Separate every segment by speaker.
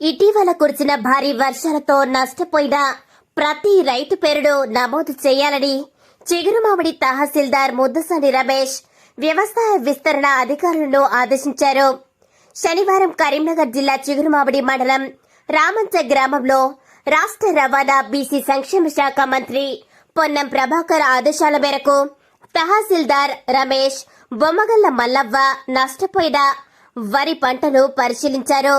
Speaker 1: ఇటీవల కురిసిన భారీ వర్షాలతో నష్టపోయిన ప్రతి రైతు పేరును నమోదు చేయాలని చిగురుమామిడి తహసీల్దార్ ముద్దసాని రమేష్ వ్యవసాయ విస్తరణ అధికారులను ఆదేశించారు. శనివారం కరీంనగర్ జిల్లా చిగురుమామిడి మండలం రామంచ గ్రామంలో రాష్ట్ర రవాణా బీసీ సంక్షేమ శాఖ మంత్రి పొన్నం ప్రభాకర్ ఆదేశాల మేరకు తహసీల్దార్ రమేష్ బొమ్మగల్ల మల్లవ్వ నష్టపోయిన వరి పంటను పరిశీలించారు.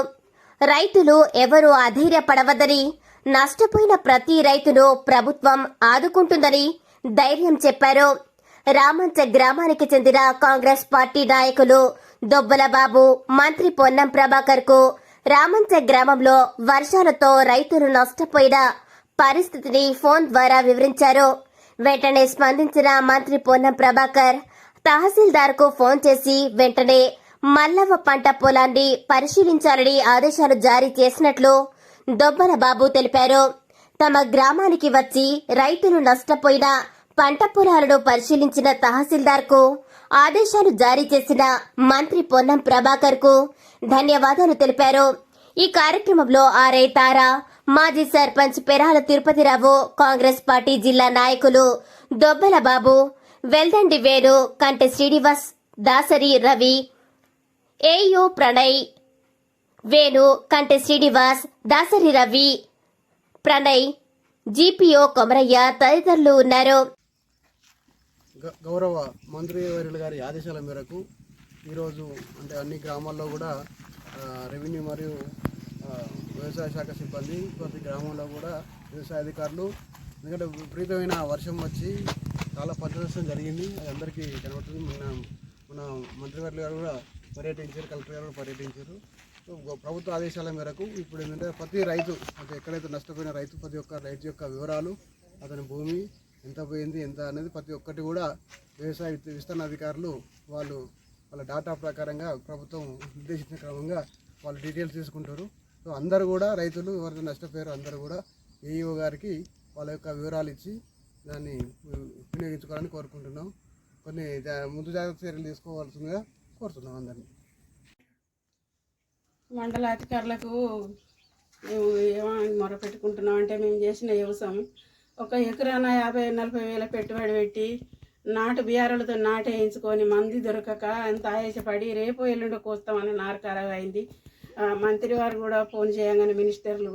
Speaker 1: రైతులు ఎవరూ అధైర్యపడవద్దని నష్టపోయిన ప్రతి రైతును ప్రభుత్వం ఆదుకుంటుందని ధైర్యం చెప్పారు. రామంచ గ్రామానికి చెందిన కాంగ్రెస్ పార్టీ నాయకులు దొబ్బలబాబు మంత్రి పొన్నం ప్రభాకర్కు రామంచ గ్రామంలో వర్షాలతో రైతులు నష్టపోయిన పరిస్థితిని ఫోన్ ద్వారా వివరించారు. వెంటనే స్పందించిన మంత్రి పొన్నం ప్రభాకర్ తహసీల్దార్కు ఫోన్ చేసి వెంటనే మల్లవ్వ పంట పొలాన్ని పరిశీలించాలని ఆదేశాలు జారీ చేసినట్లు దొబ్బల బాబు తెలిపారు. తమ గ్రామానికి వచ్చి రైతులు నష్టపోయిన పంట పొలాలను పరిశీలించిన తహసీల్దార్కు ఆదేశాలు జారీ చేసిన మంత్రి పొన్నం ప్రభాకర్కు ధన్యవాదాలు తెలిపారు. ఈ కార్యక్రమంలో ఆర్ఐ తారా మాజీ సర్పంచ్ పెరాల తిరుపతిరావు కాంగ్రెస్ పార్టీ జిల్లా నాయకులు దొబ్బల బాబు వెల్దండి వేణు కంటె శ్రీనివాస్ దాసరి రవి ఏయు ప్రణయ్ వేణు కంటె శ్రీనివాస్ దాసరి రవి ప్రణయ్ జీపీఓ కొమరయ్య తదితరులు ఉన్నారు.
Speaker 2: గ- గౌరవ మంత్రి వర్యులు గారి ఆదేశాల మేరకు ఈరోజు అంటే అన్ని గ్రామాల్లో కూడా రెవెన్యూ మరియు వ్యవసాయ శాఖ సిబ్బంది ప్రతి గ్రామంలో కూడా వ్యవసాయ అధికారులు ఎందుకంటే విపరీతమైన వర్షం వచ్చి చాలా పంచనష్టం జరిగింది. అది అందరికీ కనబడుతుంది. మన మన మంత్రివర్యులు గారు కూడా పర్యటించారు కలెక్టర్ గారు పర్యటించారు. సో ప్రభుత్వ ఆదేశాల మేరకు ఇప్పుడు ఏంటంటే ప్రతి రైతు అంటే ఎక్కడైతే నష్టపోయిన రైతు ప్రతి ఒక్క రైతు యొక్క వివరాలు అతని భూమి ఎంత పోయింది ఎంత అనేది ప్రతి ఒక్కటి కూడా వ్యవసాయ విస్తరణ అధికారులు వాళ్ళు వాళ్ళ డాటా ప్రకారంగా ప్రభుత్వం నిర్దేశించిన క్రమంగా వాళ్ళు డీటెయిల్స్ తీసుకుంటారు. సో అందరూ కూడా రైతులు ఎవరైతే నష్టపోయారో అందరూ కూడా ఏఈఓ గారికి వాళ్ళ యొక్క వివరాలు ఇచ్చి దాన్ని వినియోగించుకోవాలని కోరుకుంటున్నాం. కొన్ని ముందు జాగ్రత్త చర్యలు తీసుకోవాల్సిందిగా కోరుతున్నాం అందరినీ.
Speaker 3: మండల అధికారులకు మేము ఏమని మొరపెట్టుకుంటున్నాం అంటే మేము చేసిన వ్యవసాయం. ఒక ఎకరాన యాభై నలభై వేల పెట్టుబడి పెట్టి నాటు బియ్యారులతో నాటు వేయించుకొని మంది దొరకక ఎంత ఆయాసపడి రేపు ఎల్లుండి కోస్తామని నారకారగా అయింది. మంత్రి వారు కూడా ఫోన్ చేయగానే మినిస్టర్లు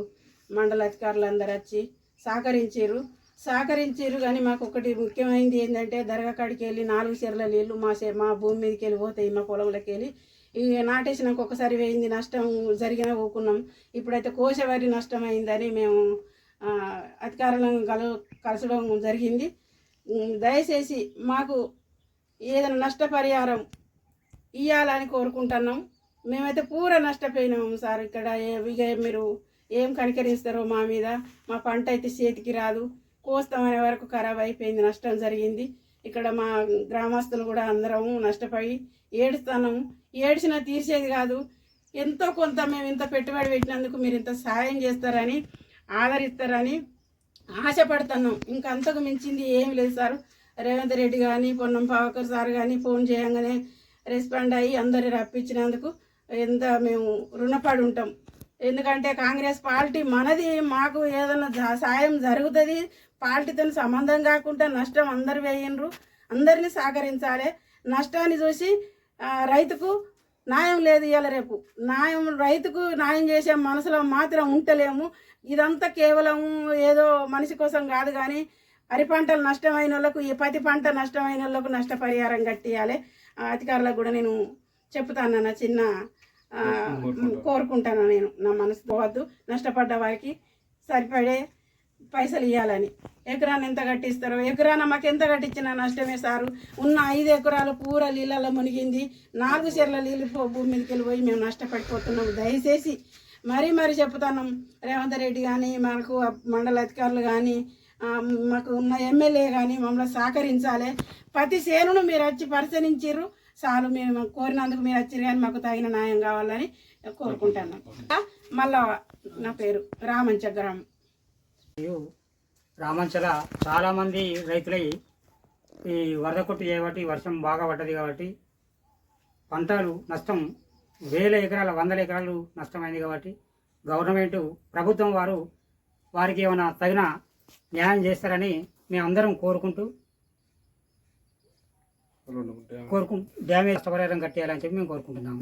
Speaker 3: మండల అధికారులు అందరు వచ్చి సహకరించారు. సహకరించారు కానీ మాకు ఒకటి ముఖ్యమైనది ఏంటంటే దర్గా కాడికి వెళ్ళి నాలుగు చీరల నీళ్ళు మా మా భూమి మీదకి వెళ్ళి పోతాయి మా పొలంలోకి వెళ్ళి. ఇక నాటేసినాక ఒకసారి వేయింది నష్టం జరిగిన ఊకున్నాం ఇప్పుడైతే కోసవారి నష్టం అయిందని మేము అధికారులను కల కలసడం జరిగింది. దయచేసి మాకు ఏదైనా నష్టపరిహారం ఇవ్వాలని కోరుకుంటున్నాం. మేమైతే పూర నష్టపోయినాము సార్ ఇక్కడ ఇక మీరు ఏం కనికరిస్తారో మా మీద. మా పంట అయితే చేతికి రాదు. కోస్తామనే వరకు ఖరాబ్ అయిపోయింది నష్టం జరిగింది. ఇక్కడ మా గ్రామస్తులు కూడా అందరం నష్టపోయి ఏడుస్తున్నాము ఏడ్చినా తీర్చేది కాదు. ఎంతో కొంత మేము ఇంత పెట్టుబడి పెట్టినందుకు మీరు ఇంత సహాయం చేస్తారని ఆదరిస్తారని ఆశపడుతున్నాం. ఇంకా అంతకు మించింది ఏమి లేదు సార్. రేవంత్ రెడ్డి కానీ పొన్నం పావకర్ సార్ కానీ ఫోన్ చేయగానే రెస్పాండ్ అయ్యి అందరి రప్పించినందుకు ఎంత మేము రుణపడి ఉంటాం. ఎందుకంటే కాంగ్రెస్ పార్టీ మనది మాకు ఏదైనా సాయం జరుగుతుంది పార్టీతో సంబంధం కాకుండా నష్టం అందరు వేయనరు అందరినీ సహకరించాలి. నష్టాన్ని చూసి రైతుకు న్యాయం లేదు ఇవాళ రేపు. న్యాయం రైతుకు న్యాయం చేసే మనసులో మాత్రం ఉంటలేము. ఇదంతా కేవలం ఏదో మనిషి కోసం కాదు కానీ వరి పంటలు నష్టమైన వాళ్ళకు ఈ పత్తి పంట నష్టమైన వాళ్ళకు నష్టపరిహారం కట్టియాలి. అధికారులకు కూడా నేను చెప్తాను నా చిన్న కోరుకుంటాను. నేను. నా మనసు పోవద్దు నష్టపడ్డ వారికి సరిపడే పైసలు ఇవ్వాలని ఎకరాన్ని ఎంత కట్టిస్తారో? ఎకరాన మాకు ఎంత కట్టించినా నష్టమే సారు. ఉన్న ఐదు ఎకరాలు పూర నీళ్ళలో మునిగింది. నాలుగు చెర్ల నీళ్ళు భూమి మీదకి వెళ్ళిపోయి మేము నష్టపడిపోతున్నాం. దయచేసి మరీ మరీ చెప్తున్నాం రేవంత్ రెడ్డి కానీ మనకు మండల అధికారులు కానీ మాకు ఉన్న ఎమ్మెల్యే కానీ మమ్మల్ని సహకరించాలి. ప్రతి సేనును మీరు వచ్చి పరిశీలించారు చాలు మేము కోరినందుకు మీరు వచ్చారు కానీ మాకు తగిన న్యాయం కావాలని కోరుకుంటాను. మళ్ళా నా పేరు రామంచ గ్రామం
Speaker 4: మరియు రామంచల చాలామంది రైతులై ఈ వరద కొట్టు చేయబట్టి వర్షం బాగా పడ్డది కాబట్టి పంటలు నష్టం వేల ఎకరాల వందల ఎకరాలు నష్టమైంది కాబట్టి గవర్నమెంట్ ప్రభుత్వం వారు వారికి ఏమైనా తగిన న్యాయం చేస్తారని మేమందరం కోరుకుంటూ కోరుకు డ్యామేజ్ పరిహారం కట్టేయాలని చెప్పి మేము కోరుకుంటున్నాము.